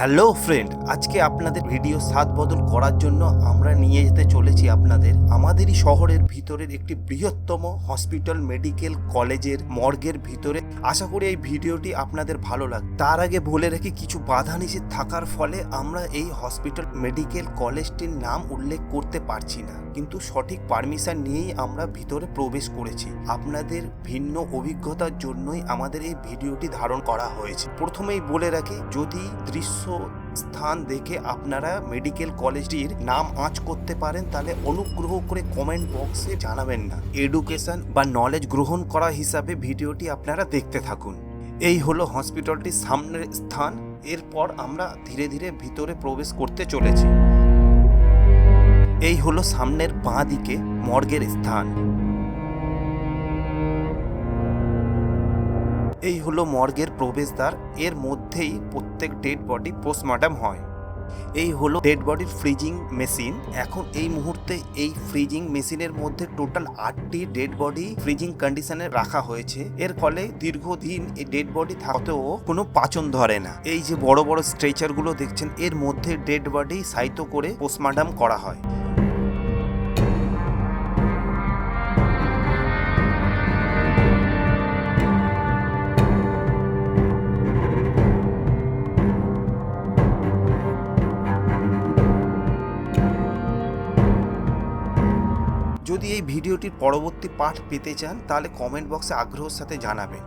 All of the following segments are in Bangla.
হ্যালো ফ্রেন্ড, আজকে আপনাদের ভিডিও সাত বদল করার জন্য আমরা নিয়ে যেতে চলেছি আপনাদের আমাদেরই শহরের ভিতরের একটি বৃহত্তম হসপিটাল মেডিকেল কলেজের মর্গের ভিতরে। আশা করি এই ভিডিওটি আপনাদের ভালো লাগবে তার আগে বলে রাখি, কিছু বাধা নিষেধ থাকার ফলে আমরা এই হসপিটাল মেডিকেল কলেজটির নাম উল্লেখ করতে পারছি না। কিন্তু সঠিক পারমিশন নিয়েই আমরা ভিতরে প্রবেশ করেছি। আপনাদের ভিন্ন অভিজ্ঞতার জন্যই আমাদের এই ভিডিওটি ধারণ করা হয়েছে। প্রথমেই বলে রাখি, যদি দৃশ্য স্থান দেখে আপনারা মেডিকেল কলেজটির নাম আঁচ করতে পারেন, তাহলে অনুগ্রহ করে কমেন্ট বক্সে জানাবেন না। এডুকেশন বা নলেজ গ্রহণ করা হিসাবে ভিডিওটি আপনারা দেখতে থাকুন। এই হলো হসপিটালটির সামনের স্থান। এরপর আমরা ধীরে ধীরে ভিতরে প্রবেশ করতে চলেছি। এই হলো সামনের বাঁ দিকে মর্গের স্থান। এই হলো মর্গের প্রবেশদ্বার। এর মধ্যেই প্রত্যেক ডেড বডি পোস্টমর্টম হয়। এই হলো ডেড বডির ফ্রিজিং মেশিন এখন এই মুহূর্তে এই ফ্রিজিং মেশিনের মধ্যে টোটাল আটটি ডেড বডি ফ্রিজিং কন্ডিশনে রাখা হয়েছে। এর ফলে দীর্ঘদিন এই ডেড বডি থাকতেও কোনো পাচন ধরে না। এই যে বড় বড় স্ট্রেচারগুলো দেখছেন, এর মধ্যে ডেড বডি সাইত করে পোস্টমর্টম করা হয়। যদি এই ভিডিওটির পরবর্তী পাঠ পেতে চান, তাহলে কমেন্ট বক্সে আগ্রহের সাথে জানাবেন।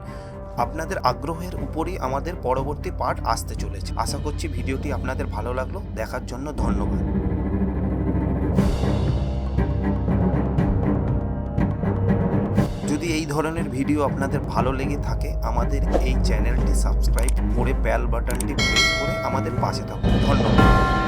আপনাদের আগ্রহের উপরই আমাদের পরবর্তী পার্ট আসতে চলেছে। আশা করছি ভিডিওটি আপনাদের ভালো লাগল। দেখার জন্য ধন্যবাদ। যদি এই ধরনের ভিডিও আপনাদের ভালো লেগে থাকে, আমাদের এই চ্যানেলটি সাবস্ক্রাইব করে বেল বাটনটি প্রেস করে আমাদের পাশে থাকুন। ধন্যবাদ।